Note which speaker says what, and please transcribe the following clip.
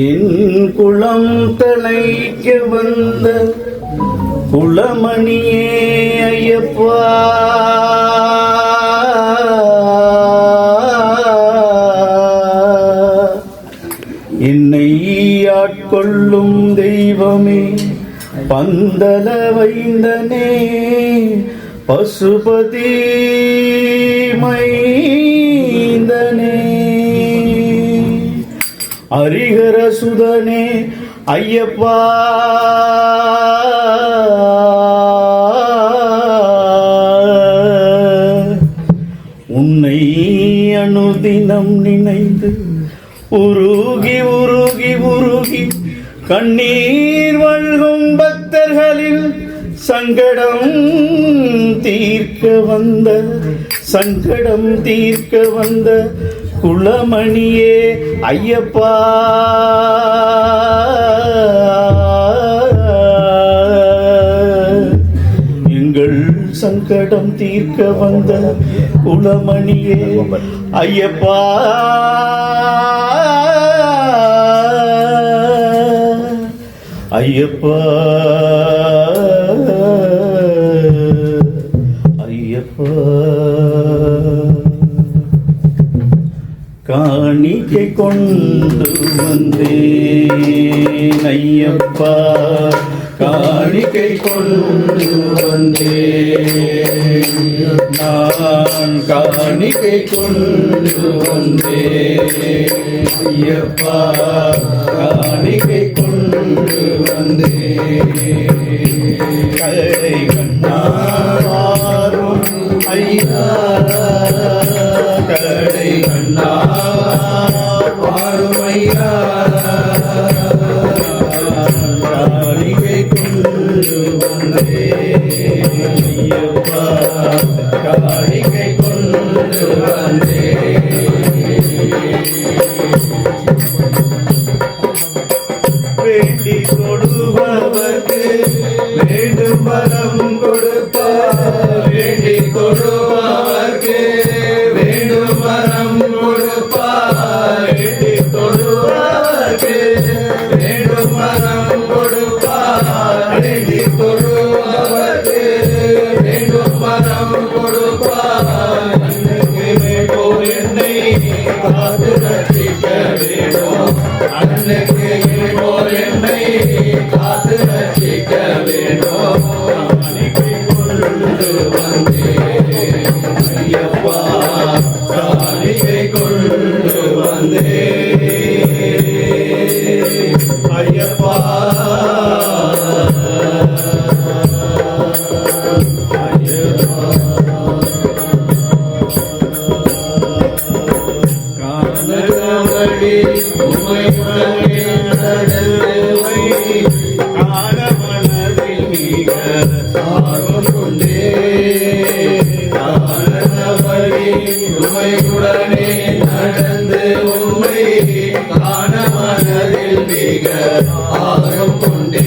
Speaker 1: என் குளம் தலைக்க வந்த குளமணியே ஐயப்பா. என்னை ஆட்கொள்ளும் தெய்வமே பந்தல வைந்தனே பசுபதி மை ஹரிஹர சுதனே ஐயப்பா. உன்னை அனுதினம் நினைந்து உருகி உருகி உருகி கண்ணீர் வழ்கும் பக்தர்களில் சங்கடம் தீர்க்க வந்த சங்கடம் தீர்க்க வந்த குளமணியே ஐயப்பா. எங்கள் சங்கடம் தீர்க்க வந்த குளமணியே ஐயப்பா. ஐயப்பா. ஐயப்பா காணிக்கை கொண்டு வந்தேன் ஐயப்பா. காணிக்கை கொண்டு வந்தேன் நான் காணிக்கை கொண்டு வந்தேன் ஐயப்பா. காணிக்கை கொண்டு வந்தேன். கடை கண்ணார் வாழுமையா கொண்டு வந்தே ஐயப்பா கொண்டு வந்தே வேண்டி கொடுபவர்க்கு வேண்டும் வரம் கொடுப்பார். வேண்டி கொடுபவர்க்கு கொடுப்பார். காத்து அன்னைக்கு காணவழி உமை உலகே நடந்தவை காணமனதில் மிக ஆர்வம் கொண்டே காணவழி உமையுடனே நடந்து உண்மை காணமனதில் மிக ஆர்வம் கொண்டே.